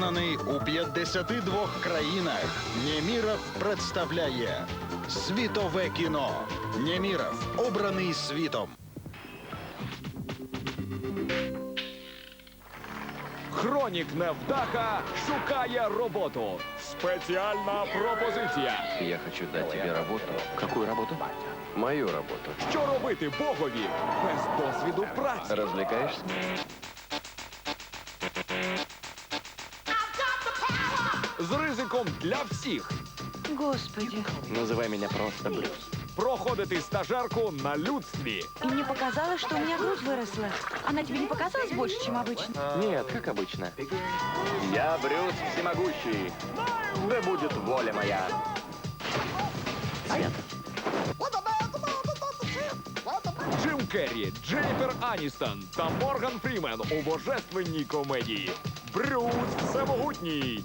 визнаний у 52 країнах. Нєміров представляє світове кіно. Нєміров обраний світом. Хронік Невдаха шукає роботу. Спеціальна пропозиція. Я хочу дать тебе работу. Какую работу? Мою работу. Що робити Богові без досвіду праці? Развлекаешься? З ризиком для всіх. Господи. Называй меня просто Брюс. Проходити стажерку на людстві. И мне показалось, что у меня грудь выросла. Она тебе не показалась больше, чем обычно? Нет, как обычно. Я Брюс Всемогущий. Да будет воля моя. Свет. Джим Керрі, Дженніфер Аністон та Морган Фрімен у божественній комедії. Брюс Всемогутній.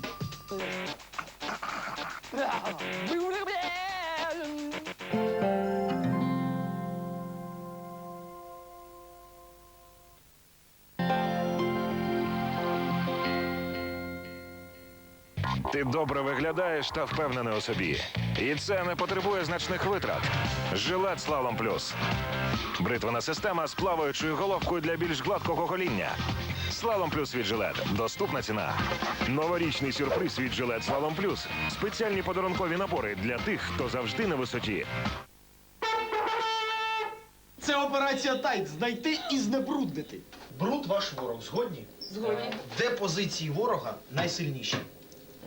Ти добре виглядаєш та впевнений у собі. І це не потребує значних витрат. Жилет Слалом Плюс. Бритвена система з плаваючою головкою для більш гладкого гоління. Слалом Плюс від Жилет. Доступна ціна. Новорічний сюрприз від Жилет Слалом Плюс. Спеціальні подарункові набори для тих, хто завжди на висоті. Це операція Тайт знайти і знебруднити. Бруд ваш ворог, згодні? Згодні. Де позиції ворога найсильніші?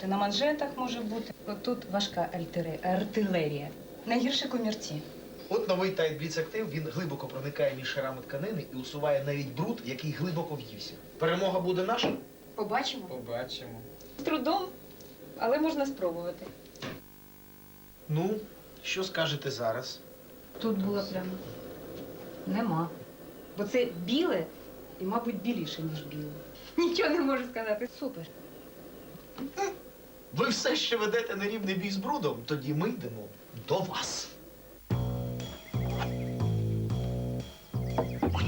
Та на манжетах може бути. Отут важка альтери... артилерія. Найгірше комірці. От новий Тайт Бліц Актив, він глибоко проникає між шарами тканини і усуває навіть бруд, який глибоко в'ївся. Перемога буде наша? Побачимо. Побачимо. З трудом, але можна спробувати. Ну, що скажете зараз? Тут була пляма. Нема. Бо це біле і, мабуть, біліше, ніж біле. Нічого не можу сказати. Супер. Ви все ще ведете нерівний бій з брудом? Тоді ми йдемо до вас.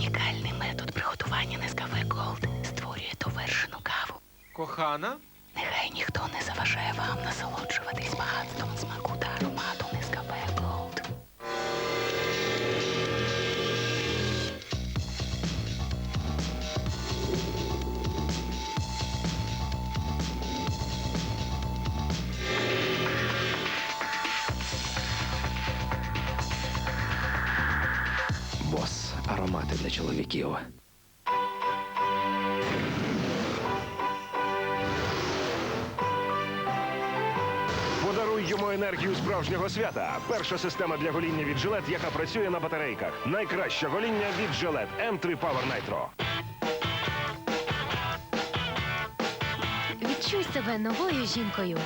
Унікальний метод приготування Нескафе Голд створює довершену каву. Кохана, Нехай ніхто не заважає вам насолоджуватись багатством смаку та аромату Нескаве чоловіків. Подаруй йому енергію справжнього свята. Перша система для гоління від Жилет, яка працює на батарейках. Найкраще гоління від Жилет М3 Power Nitro. Відчуй себе новою жінкою.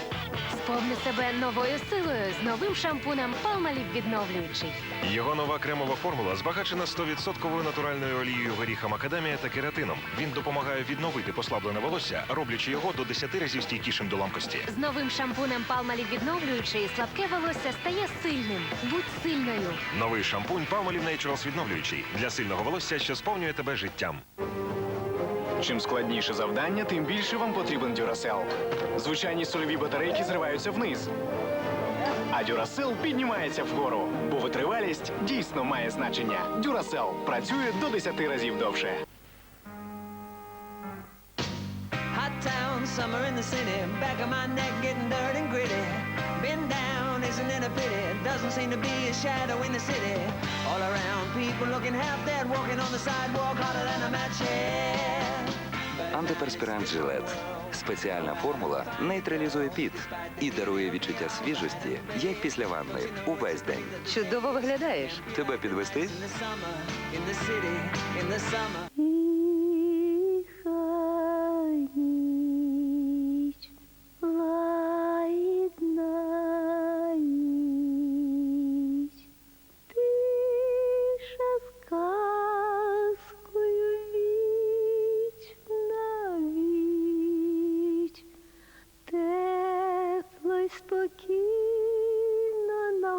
Сповни себе новою силою з новим шампунем Palmolive відновлюючий. Його нова кремова формула збагачена 100% натуральною олією горіха макадамія та кератином. Він допомагає відновити послаблене волосся, роблячи його до 10 разів стійкішим до ламкості. З новим шампунем Palmolive відновлюючий слабке волосся стає сильним. Будь сильною. Новий шампунь Palmolive Naturals відновлюючий для сильного волосся, що сповнює тебе життям. Чим складніше завдання, тим більше вам потрібен Дюрасел. Звичайні сольові батарейки зриваються вниз. А Дюрасел піднімається вгору, бо витривалість дійсно має значення. Дюрасел працює до 10 разів довше. Hot summer in the city. Back of my neck getting dirt and gritty. Been down, isn't it a pity? Doesn't seem to be a shadow in the city. All around, people looking half dead, walking on the sidewalk harder than a match head. Антиперспірант Жилет. Спеціальна формула нейтралізує піт і дарує відчуття свіжості, як після ванни, увесь день. Чудово виглядаєш. Тебе підвести?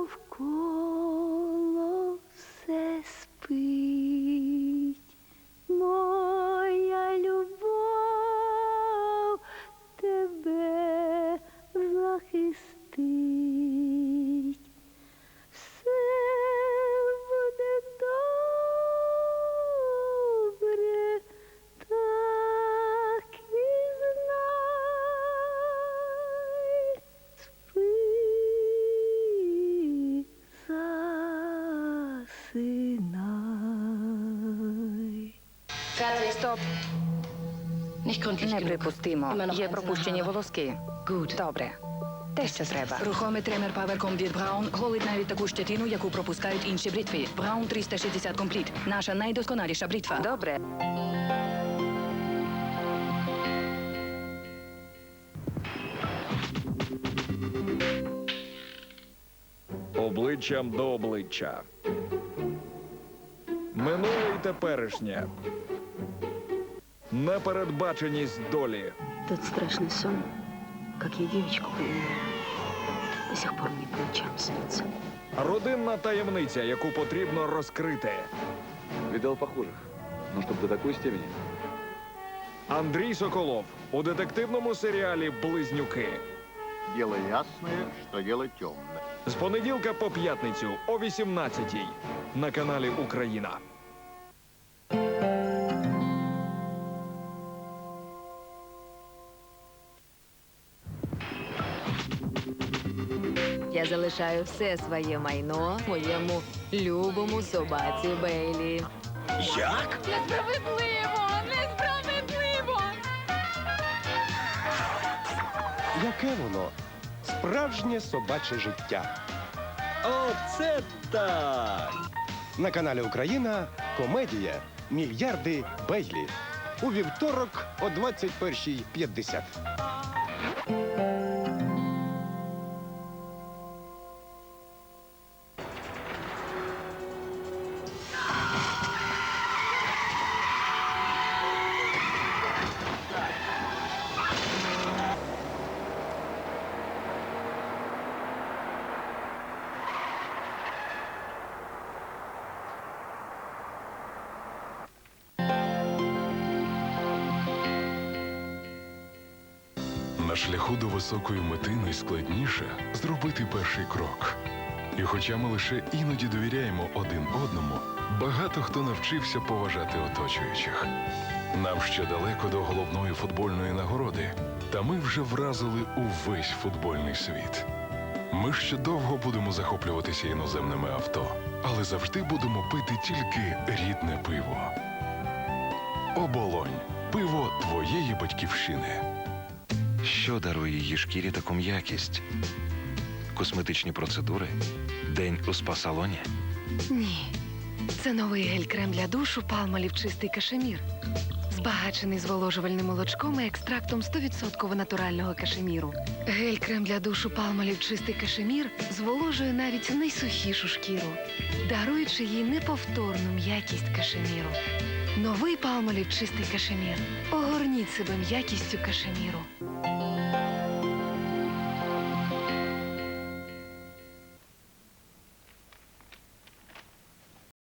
In Синай. Стоп. Неприпустимо. Є пропущені волоски. Добре. Те, що треба. Рухомий тремер паверком від Браун голить навіть таку щетину, яку пропускають інші бритви. Браун 360 компліт. Наша найдосконаліша бритва. Добре. Обличчям до обличчя. Минуле і теперішнє. Непередбаченість долі. Тот страшный сон, как я девочку понимаю, до сих пор мне по ночам снится. Родинна таємниця, яку потрібно розкрити. Видел похожих. Но чтобы до такой степени. Андрій Соколов у детективному серіалі Близнюки. Дело ясное, что дело темное. З понеділка по п'ятницю о 18-й на каналі Україна. Я залишаю все своє майно моєму любому собаці Бейлі. Як? Несправедливо! Несправедливо! Яке воно? Справжнє собаче життя. Оце так! На каналі Україна комедія Мільярди Бейлі. У вівторок о 21.50. Шляху до високої мети найскладніше зробити перший крок. І хоча ми лише іноді довіряємо один одному, багато хто навчився поважати оточуючих. Нам ще далеко до головної футбольної нагороди, та ми вже вразили увесь футбольний світ. Ми ще довго будемо захоплюватися іноземними авто, але завжди будемо пити тільки рідне пиво. Оболонь пиво твоєї батьківщини. Що дарує її шкірі таку м'якість? Косметичні процедури? День у спа-салоні? Ні. Це новий гель-крем для душу Палмолів чистий кашемір. Збагачений зволожувальним молочком і екстрактом 100% натурального кашеміру. Гель-крем для душу Палмолів чистий кашемір зволожує навіть найсухішу шкіру, даруючи їй неповторну м'якість кашеміру. Новий Палмолів чистий кашемір. Огорніть себе м'якістю кашеміру.